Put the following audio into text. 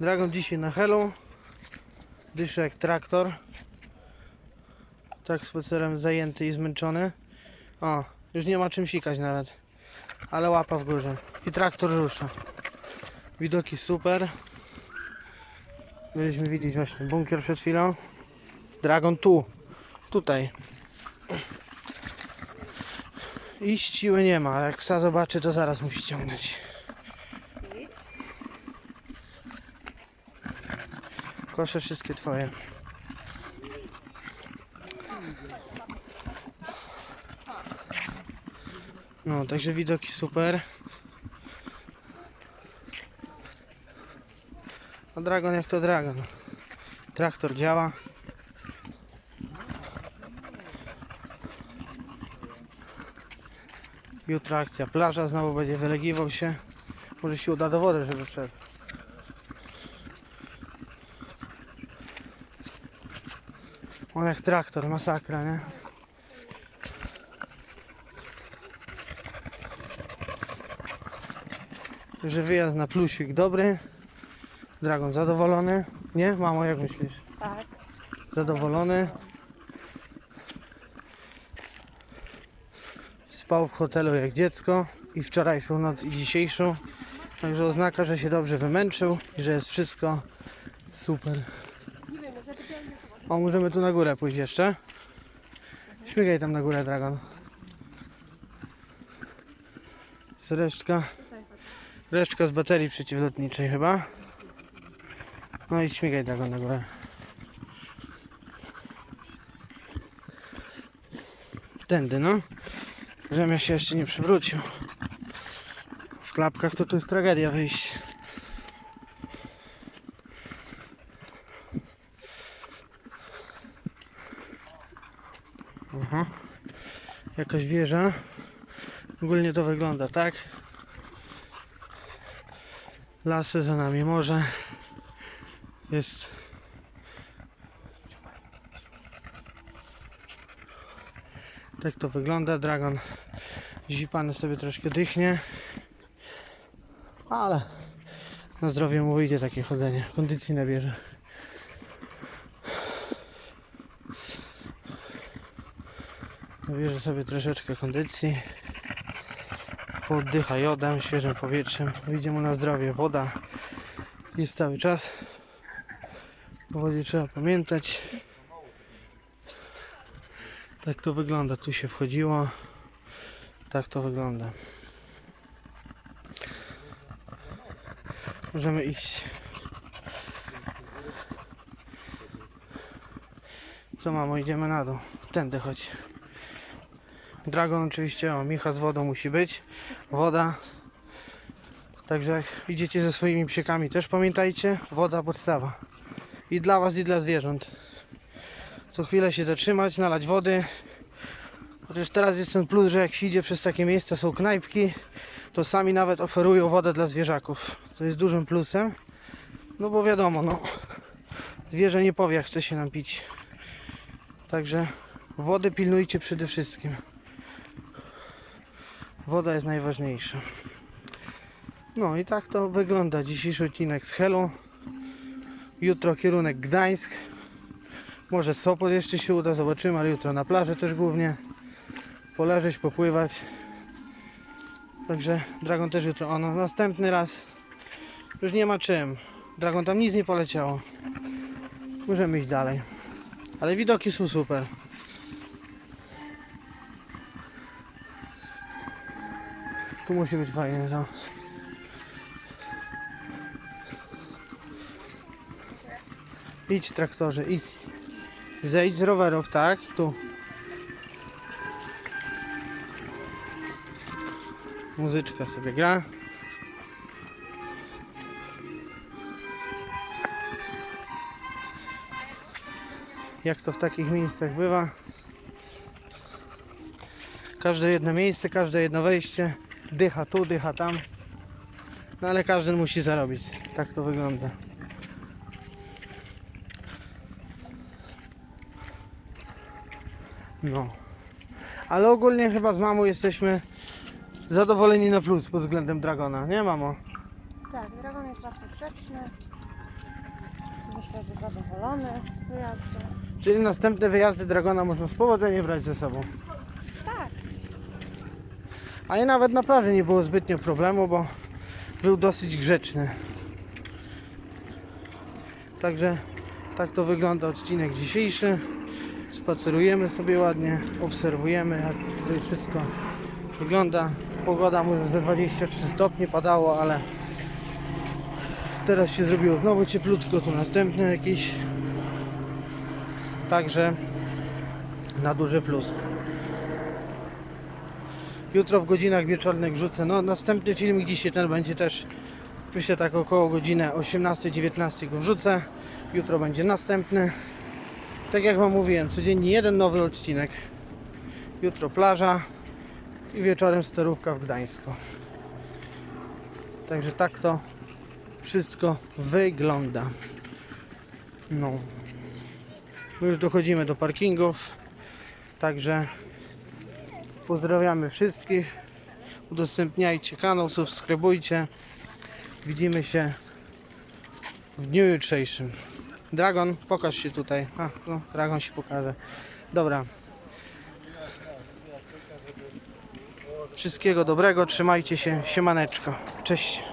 Dragon dzisiaj na helu. Dyszy jak traktor. Tak spacerem zajęty i zmęczony. O, już nie ma czym sikać nawet. Ale łapa w górze. I traktor rusza. Widoki super. Byliśmy widzieć właśnie bunkier przed chwilą. Dragon tu. Tutaj. I siły nie ma. Jak psa zobaczy, to zaraz musi ciągnąć. Kosze wszystkie twoje. No, także widoki super. A Dragon jak to Dragon. Traktor działa. Jutro akcja plaża, znowu będzie wylegiwał się. Może się uda do wody, żeby wszedł. On jak traktor, masakra, nie? Że wyjazd na plusik dobry. Dragon zadowolony. Nie? Mamo, jak myślisz? Tak. Zadowolony. Spał w hotelu jak dziecko. I wczorajszą noc i dzisiejszą. Także oznaka, że się dobrze wymęczył i że jest wszystko super. O, możemy tu na górę pójść jeszcze. Śmigaj tam na górę, Dragon. Jest resztka. Resztka z baterii przeciwlotniczej chyba. No i śmigaj, Dragon, na górę. Tędy, no. Żebym ja się jeszcze nie przywrócił. W klapkach to tu jest tragedia wyjść. Aha. Jakaś wieża. Ogólnie to wygląda tak. Lasy za nami, morze. Jest. Tak to wygląda. Dragon zipany sobie troszkę dychnie. Ale na zdrowie mu wyjdzie takie chodzenie. Kondycji nabierze. Bierze sobie troszeczkę kondycji. Poddycha jodem, świeżym powietrzem. Wyjdzie mu na zdrowie. Woda jest cały czas. O wodzie trzeba pamiętać. Tak to wygląda. Tu się wchodziło. Tak to wygląda. Możemy iść. Co mamo, idziemy na dół. Tędy chodź. Dragon oczywiście, o, Micha z wodą musi być. Woda. Także jak idziecie ze swoimi psiekami też pamiętajcie, woda podstawa. I dla was i dla zwierząt. Co chwilę się zatrzymać, nalać wody. Chociaż teraz jest ten plus, że jak się idzie przez takie miejsca, są knajpki, to sami nawet oferują wodę dla zwierzaków. Co jest dużym plusem. No bo wiadomo, no. Zwierzę nie powie, jak chce się napić. Także wody pilnujcie przede wszystkim. Woda jest najważniejsza. No i tak to wygląda dzisiejszy odcinek z Helu. Jutro kierunek Gdańsk. Może Sopot jeszcze się uda, zobaczymy, ale jutro na plaży też głównie. Poleżeć, popływać. Także Dragon też jutro. Ono następny raz. Już nie ma czym. Dragon tam nic nie poleciało. Możemy iść dalej. Ale widoki są super. Tu musi być fajnie, to. Idź traktorze, idź. Zejdź z rowerów, tak? Tu. Muzyczka sobie gra. Jak to w takich miejscach bywa. Każde jedno miejsce, każde jedno wejście. Dycha tu, dycha tam. No ale każdy musi zarobić. Tak to wygląda. No. Ale ogólnie chyba z mamą jesteśmy zadowoleni na plus pod względem Dragona, nie mamo? Tak, Dragon jest bardzo grzeczny. Myślę, że zadowolony z wyjazdu. Czyli następne wyjazdy Dragona można z powodzeniem brać ze sobą. A i nawet na plaży nie było zbytnio problemu, bo był dosyć grzeczny. Także tak to wygląda odcinek dzisiejszy. Spacerujemy sobie ładnie, obserwujemy jak tutaj wszystko wygląda. Pogoda może ze 23 stopnie padało, ale teraz się zrobiło znowu cieplutko, tu następny jakiś. Także na duży plus. Jutro w godzinach wieczornych wrzucę. No następny filmik dzisiaj ten będzie też myślę tak około godziny 18-19 go wrzucę. Jutro będzie następny. Tak jak wam mówiłem, codziennie jeden nowy odcinek. Jutro plaża i wieczorem sterówka w Gdańsku. Także tak to wszystko wygląda. No. My już dochodzimy do parkingów. Także Pozdrawiamy wszystkich. Udostępniajcie kanał, subskrybujcie. Widzimy się w dniu jutrzejszym. Dragon, pokaż się tutaj. A, no, Dragon się pokaże. Dobra. Wszystkiego dobrego, trzymajcie się. Siemaneczko. Cześć.